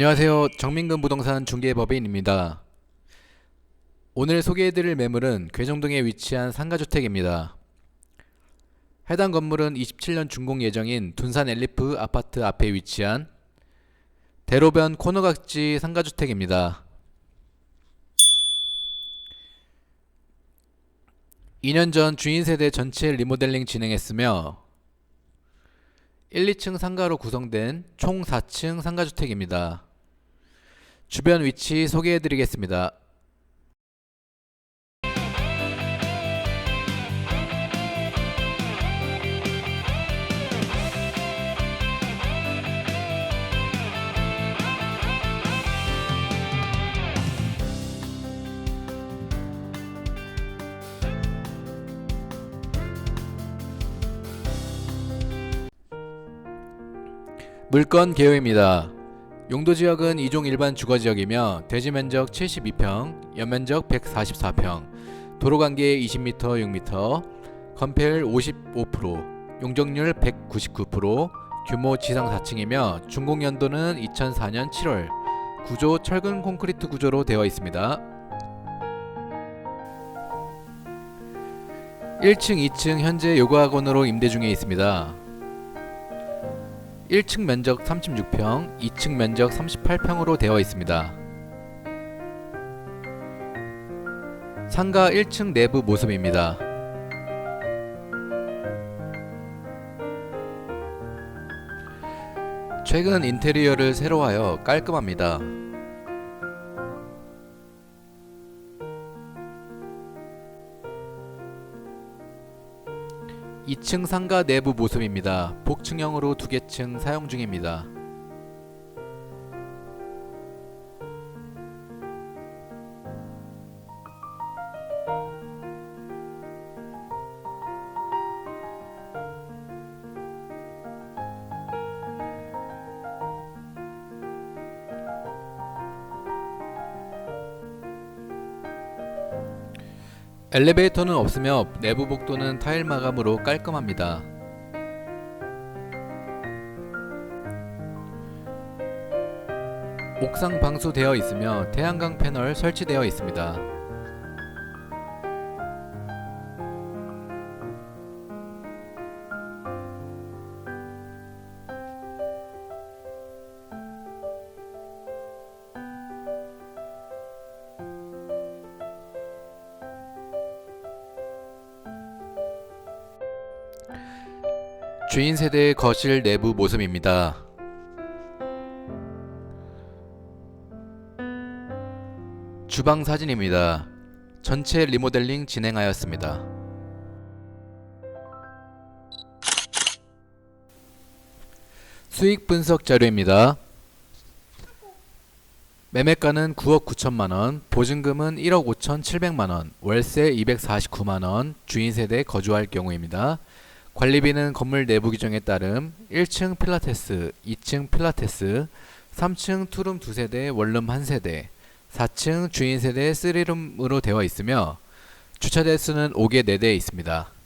안녕하세요. 정민근 부동산 중개법인입니다. 오늘 소개해드릴 매물은 괴정동에 위치한 상가주택입니다. 해당 건물은 27년 준공 예정인 둔산 엘리프 아파트 앞에 위치한 대로변 코너각지 상가주택입니다. 2년 전 주인 세대 전체 리모델링 진행했으며 1, 2층 상가로 구성된 총 4층 상가주택입니다. 주변 위치 소개해 드리겠습니다. 물건 개요입니다. 용도 지역은 2종 일반 주거 지역이며 대지 면적 72평, 연면적 144평, 도로 관계 20m, 6m, 건폐율 55%, 용적률 199%, 규모 지상 4층이며 준공 연도는 2004년 7월, 구조 철근 콘크리트 구조로 되어 있습니다. 1층, 2층 현재 요가학원으로 임대 중에 있습니다. 1층 면적 36평, 2층 면적 38평으로 되어 있습니다. 상가 1층 내부 모습입니다. 최근 인테리어를 새로 하여 깔끔합니다. 2층 상가 내부 모습입니다. 복층형으로 두 개층 사용 중입니다. 엘리베이터는 없으며 내부 복도는 타일 마감으로 깔끔합니다. 옥상 방수되어 있으며 태양광 패널 설치되어 있습니다. 주인 세대의 거실 내부 모습입니다. 주방 사진입니다. 전체 리모델링 진행하였습니다. 수익 분석 자료입니다. 매매가는 9억 9천만 원, 보증금은 1억 5천 7백만 원, 월세 249만 원, 주인 세대 거주할 경우입니다. 관리비는 건물 내부 규정에 따름 1층 필라테스, 2층 필라테스, 3층 투룸 2세대, 원룸 1세대, 4층 주인 세대 3룸으로 되어 있으며 주차 대수는 5개 4대 있습니다.